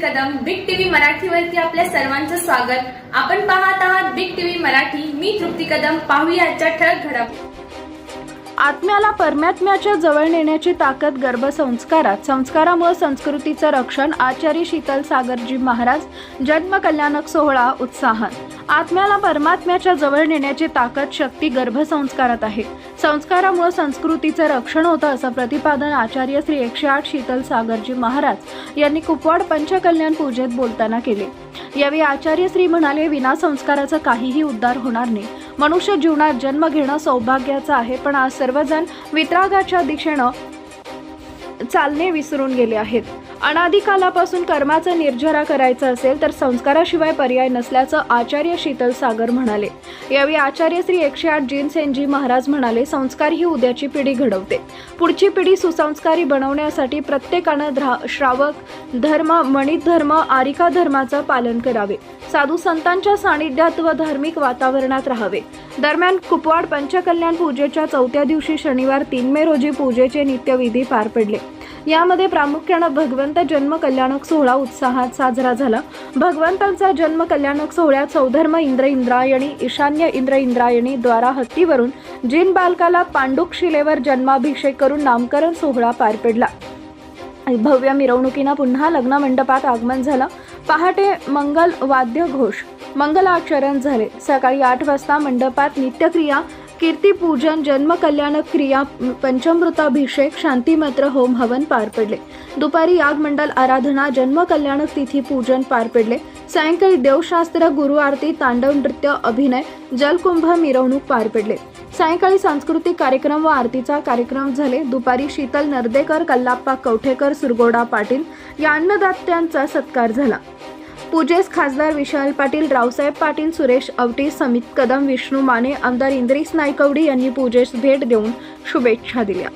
मराठीवरती आपल्या सर्वांचं स्वागत. आपण पाहत आहात बिग टीव्ही मराठी. मी तृप्ती कदम. पाहूया आजच्या ठळक घडप आत्म्याला परमात्म्याच्या जवळ नेण्याची ताकद गर्भसंस्कारात संस्कारामुळे संस्कृतीचं रक्षण आचार्य शीतल सागरजी महाराज. जन्म कल्याणक सोहळा उत्साहात आत्म्याला परमात्म्याच्या जवळ नेण्याची ताकद शक्ती गर्भसंस्कारात आहे. संस्कारामुळे संस्कृतीचं रक्षण होतं असं प्रतिपादन आचार्य श्री एकशे आठ शीतल सागरजी महाराज यांनी कुपवाड पंचकल्याण पूजेत बोलताना केले. यावेळी आचार्य श्री म्हणाले विना संस्काराचा काहीही उद्धार होणार नाही. मनुष्य जीवनात जन्म घेणं सौभाग्याचं आहे पण आज सर्वजण वित्रागाच्या दिशेनं चालणे विसरून गेले आहेत. अनादिकालापासून कर्माचा निर्जरा करायचा असेल तर संस्काराशिवाय पर्याय नसल्याचं आचार्य शीतल सागर म्हणाले. यावेळी आचार्य श्री एकशे आठ जीनसेनजी महाराज म्हणाले संस्कार ही उद्याची पिढी घडवते. पुढची पिढी सुसंस्कारी बनवण्यासाठी प्रत्येकानं श्रावक धर्म मणित धर्म आरिका धर्माचं पालन करावे. साधू संतांच्या सानिध्यात व धार्मिक वातावरणात राहावे. दरम्यान कुपवाड पंचकल्याण पूजेच्या चौथ्या दिवशी शनिवार तीन मे रोजी पूजेचे नित्यविधी पार पडले. यामध्ये प्रामुख्यानं भगवंत जन्म कल्याणक सोहळा उत्साहात साजरा झाला. भगवंतांचा जन्म कल्याणक सोहळ्यात सौधर्म इंद्र इंद्रायणी ईशान्य इंद्र इंद्रायणी द्वारा हत्तीवरून जिन बालकाला पांडुक शिलेवर जन्माभिषेक करून नामकरण सोहळा पार पडला. भव्य मिरवणुकीनं पुन्हा लग्न मंडपात आगमन झालं. पहाटे मंगल वाद्य घोष मंगलाचरण झाले. सकाळी आठ वाजता मंडपात नित्यक्रिया कीर्तीपूजन जन्मकल्याणक क्रिया पंचमृताभिषेक शांतिमंत्र होम हवन पार पडले. दुपारी यागमंडल आराधना जन्मकल्याणक तिथी पूजन पार पडले. सायंकाळी देवशास्त्र गुरु आरती तांडव नृत्य अभिनय जलकुंभ मिरवणूक पार पडले. सायंकाळी सांस्कृतिक कार्यक्रम व आरतीचा कार्यक्रम झाले. दुपारी शीतल नर्देकर कल्लाप्पा कवठेकर सुरगोडा पाटील या अन्नदात्यांचा सत्कार झाला. पूजेस खासदार विशाल पाटील रावसाहेब पाटील सुरेश अवटी समित कदम विष्णू माने आमदार इंद्रिस नायकवडी यांनी पूजेस भेट देऊन शुभेच्छा दिल्या.